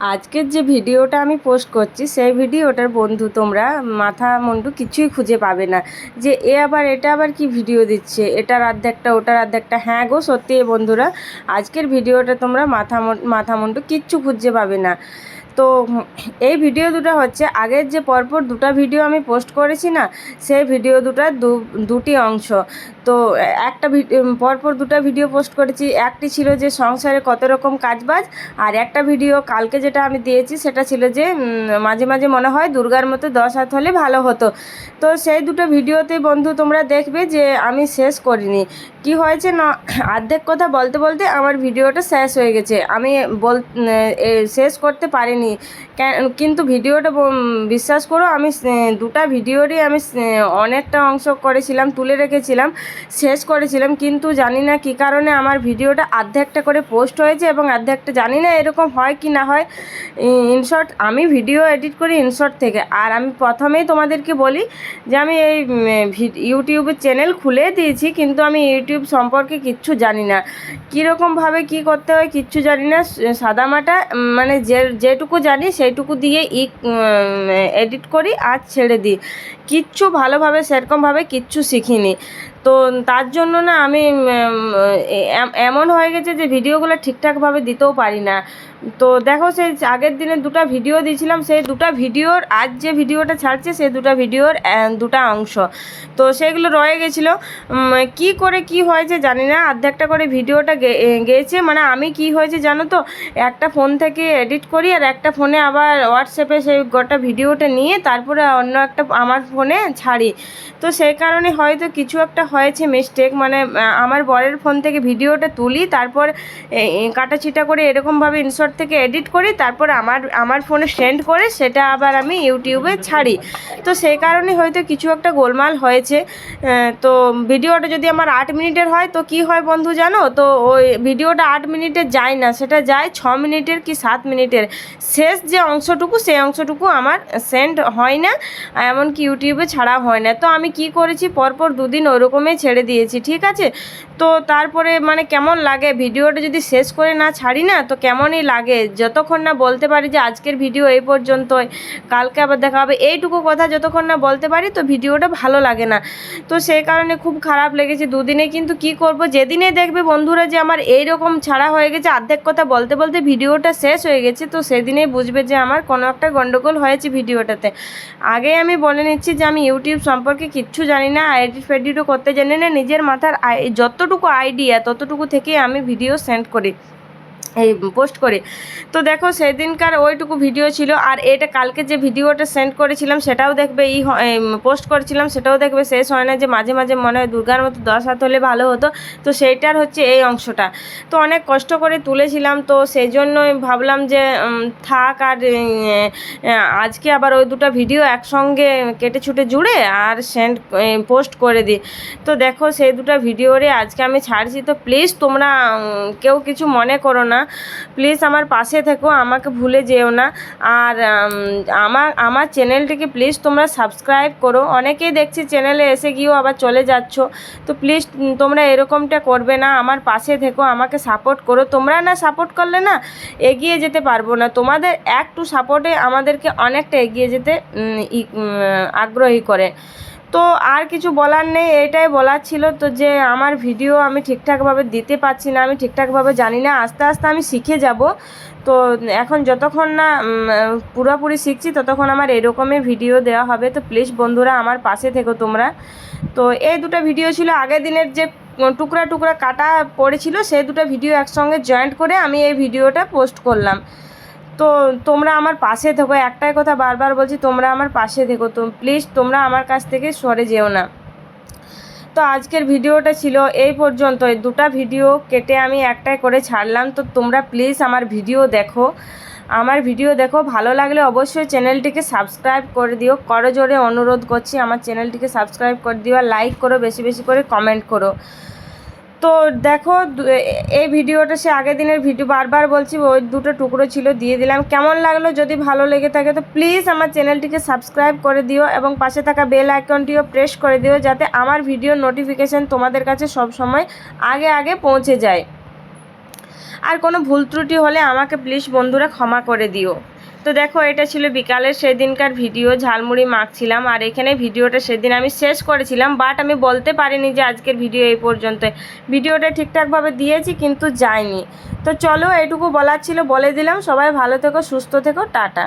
আজকের যে ভিডিওটা আমি পোস্ট করছি, সেই ভিডিওটার বন্ধু তোমরা, মাথা মুন্ডু কিছুই খুঁজে পাবে না। যে এ আবার, এটা আবার কি ভিডিও দিচ্ছে? এটার অর্ধেকটা ওটার অর্ধেকটা হ্যাঁ গো সত্যি বন্ধুরা, আজকের ভিডিওটা তোমরা মাথা মাথা মুন্ডু কিচ্ছু খুঁজে পাবে না। তো এই ভিডিও দুটো হচ্ছে, আগের যে পরপর দুটো ভিডিও আমি পোস্ট করেছি না, সেই ভিডিও দুটার দুটি অংশ। তো একটা পরপর দুটো ভিডিও পোস্ট করেছি, একটি ছিল যে সংসারে কত রকম কাজবাজ, আর একটা ভিডিও কালকে যেটা আমি দিয়েছি, সেটা ছিল যে মাঝে মাঝে মনে হয় দুর্গার মতো দশ হাত হলে ভালো হতো। তো সেই দুটো ভিডিওতে বন্ধু তোমরা দেখবে যে আমি শেষ করিনি। কি হয়েছে না, অর্ধেক কথা বলতে বলতে আমার ভিডিওটা শেষ হয়ে গেছে। আমি বল শেষ করতে পারিনি। কেন- কিন্তু ভিডিওটা বিশ্বাস করো, আমি দুটা ভিডিওরই আমি অনেকটা অংশ করেছিলাম, তুলে রেখেছিলাম, শেষ করেছিলাম, কিন্তু জানি না কী কারণে আমার ভিডিওটা অর্ধেকটা করে পোস্ট হয়েছে এবং অর্ধেকটা জানি না এরকম হয় কি না হয়। ইনশর্ট, আমি ভিডিও এডিট করি ইনশর্ট থেকে। আর আমি প্রথমেই তোমাদেরকে বলি যে আমি এই ইউটিউবের চ্যানেল খুলে দিয়েছি, কিন্তু আমি ইউটিউব সম্পর্কে কিচ্ছু জানি না। কীরকমভাবে কী করতে হয় কিচ্ছু জানি না সাদামাটা মানে যে, যেটুকু জানি সেইটুকু দিয়ে ই এডিট করি আর ছেড়ে দিই। কিচ্ছু ভালোভাবে সেরকমভাবে কিচ্ছু শিখিনি। তো তার জন্য না আমি এমন হয়ে গেছে যে ভিডিওগুলো ঠিকঠাকভাবে দিতেও পারি না। তো দেখো সেই আগের দিনে দুটো ভিডিও দিয়েছিলাম, সেই দুটো ভিডিওর, আজ যে ভিডিওটা ছাড়ছে সেই দুটো ভিডিওর দুটো অংশ। তো সেগুলো রয়ে গেছিল। কি করে কি হয়েছে জানি না অর্ধেকটা করে ভিডিওটা গেছে। মানে আমি কি হয়েছে জানো তো, একটা ফোন থেকে এডিট করি আর একটা ফোনে আবার হোয়াটসঅ্যাপে সেই গোটা ভিডিওটা নিয়ে তারপরে অন্য একটা আমার ফোনে ছাড়ি। তো সেই কারণে হয়তো কিছু একটা হয়েছে মিস্টেক মানে আমার বরের ফোন থেকে ভিডিওটা তুলি, তারপর কাটাছিটা করে এরকমভাবে ইনশর্ট থেকে এডিট করি, তারপর আমার আমার ফোনে সেন্ড করে, সেটা আবার আমি ইউটিউবে ছাড়ি। তো সেই কারণে হয়তো কিছু একটা গোলমাল হয়েছে। তো ভিডিওটা যদি আমার আট মিনিটের হয়, তো কি হয় বন্ধু জানো? তো ওই ভিডিওটা আট মিনিটে যায় না, সেটা যায় ছ মিনিটের কি সাত মিনিটের। শেষ যে অংশটুকু, সেই অংশটুকু আমার সেন্ড হয় না, এমনকি ইউটিউবে ছাড়া হয় না। তো আমি কি করেছি? পরপর দুদিন ওরকমই ছেড়ে দিয়েছি ঠিক আছে? তো তারপরে মানে কেমন লাগে? ভিডিওটা যদি শেষ করে না ছাড়ি না, তো কেমনই লাগে? যতক্ষণ না বলতে পারি যে আজকের ভিডিও এই পর্যন্তই। কালকে আবার দেখা হবে এইটুকু কথা যতক্ষণ না বলতে পারি, তো ভিডিওটা ভালো লাগে না। তো সেই কারণে খুব খারাপ লেগেছে দুদিনে, কিন্তু কি করব? যেদিনে দেখবে বন্ধুরা যে আমার এই রকম ছাড়া হয়ে গেছে অর্ধেক কথা বলতে বলতে ভিডিওটা শেষ হয়ে গেছে, তো সেদিনেই বুঝবে যে আমার কোনো একটা গণ্ডগোল হয়েছে ভিডিওটাতে। আগে আমি বলে নিচ্ছি যে আমি ইউটিউব সম্পর্কে কিচ্ছু জানি না এডিট ফেডিটও করতে জানি না, নিজের মাথার আই- যতটুকু আইডিয়া ততটুকু থেকে আমি ভিডিও সেন্ড করি। এই পোস্ট করে। তো দেখো সেদিনকার ওইটুকু ভিডিও ছিল, আর এটা কালকে যে ভিডিওটা সেন্ড করেছিলাম সেটাও দেখবে ই পোস্ট করেছিলাম, সেটাও দেখবে শেষ হয় না যে মাঝে মাঝে মনে হয় দুর্গার মতো দশ হাত হলে ভালো হতো। তো সেইটার হচ্ছে এই অংশটা। তো অনেক কষ্ট করে তুলেছিলাম, তো সেই জন্যই ভাবলাম যে থাক আর আজকে আবার ওই দুটো ভিডিও একসঙ্গে কেটে ছুটে জুড়ে আর সেন্ড পোস্ট করে দিই। তো দেখো সেই দুটো ভিডিওরে আজকে আমি ছাড়ছি, তো প্লিজ তোমরা কেউ কিছু মনে করো না। প্লিজ আমার পাশে থেকো, আমাকে ভুলে যেও না। আর আমার আমার চ্যানেলটিকে প্লিজ তোমরা সাবস্ক্রাইব করো। অনেকেই দেখছি চ্যানেলে এসে গিয়েও আবার চলে যাচ্ছ। তো প্লিজ তোমরা এরকমটা করবে না। আমার পাশে থেকো, আমাকে সাপোর্ট করো। তোমরা না সাপোর্ট করলে না এগিয়ে যেতে পারব না। তোমাদের একটু সাপোর্টে আমাদেরকে অনেকটা এগিয়ে যেতে আগ্রহী করে। তো আর কিছু বলার নেই, এটাই বলার ছিল তো যে আমার ভিডিও আমি ঠিকঠাকভাবে দিতে পারছি না, আমি ঠিকঠাকভাবে জানি না, আস্তে আস্তে আমি শিখে যাব। তো এখন যতক্ষণ না পুরোপুরি শিখছি, ততক্ষণ আমার এরকমই ভিডিও দেওয়া হবে। তো প্লিজ বন্ধুরা আমার পাশে থেকো তোমরা। তো এই দুটো ভিডিও ছিল আগের দিনের যে টুকরা টুকরা কাটা পড়েছিল, সেই দুটো ভিডিও একসঙ্গে জয়েন্ট করে আমি এই ভিডিওটা পোস্ট করলাম। তো তোমরা আমার পাশে থেকো, একটাই কথা বারবার বলছি, তোমরা আমার পাশে থেকো, তো প্লিজ তোমরা আমার কাছ থেকে সরে যেও না। তো আজকের ভিডিওটা ছিল এই পর্যন্ত দুটা ভিডিও কেটে আমি একটাই করে ছাড়লাম, তো তোমরা প্লিজ আমার ভিডিও দেখো। আমার ভিডিও দেখো, ভালো লাগলে অবশ্যই চ্যানেলটিকে সাবস্ক্রাইব করে দিও। করো জোরে অনুরোধ করছি, আমার চ্যানেলটিকে সাবস্ক্রাইব করে দিও আর লাইক করো, বেশি বেশি করে কমেন্ট করো। তো দেখো এই ভিডিওটা সে আগের দিনের ভিডিও, বারবার বলছি, ওই দুটো টুকরো ছিল, দিয়ে দিলাম। কেমন লাগল? যদি ভালো লেগে থাকে, তো প্লিজ আমার চ্যানেলটিকে সাবস্ক্রাইব করে দিও এবং পাশে থাকা বেল আইকনটিও প্রেস করে দিও, যাতে আমার ভিডিওর নোটিফিকেশান তোমাদের কাছে সব সময় আগে আগে পৌঁছে যায়। আর কোনো ভুল ত্রুটি হলে আমাকে প্লিজ বন্ধুরা ক্ষমা করে দিও। তো দেখো, এটা ছিল বিকালের সেদিনকার ভিডিও, ঝালমুড়ি মাখছিলাম, আর এখানে ভিডিওটা সেদিন আমি শেষ করেছিলাম বাট আমি বলতে পারিনি যে আজকের ভিডিও এই পর্যন্ত ভিডিওটা ঠিকঠাকভাবে দিয়েছি, কিন্তু যায়নি। তো চলো, এটুকু বলার ছিল, বলে দিলাম। সবাই ভালো থেকো, সুস্থ থেকো, টাটা।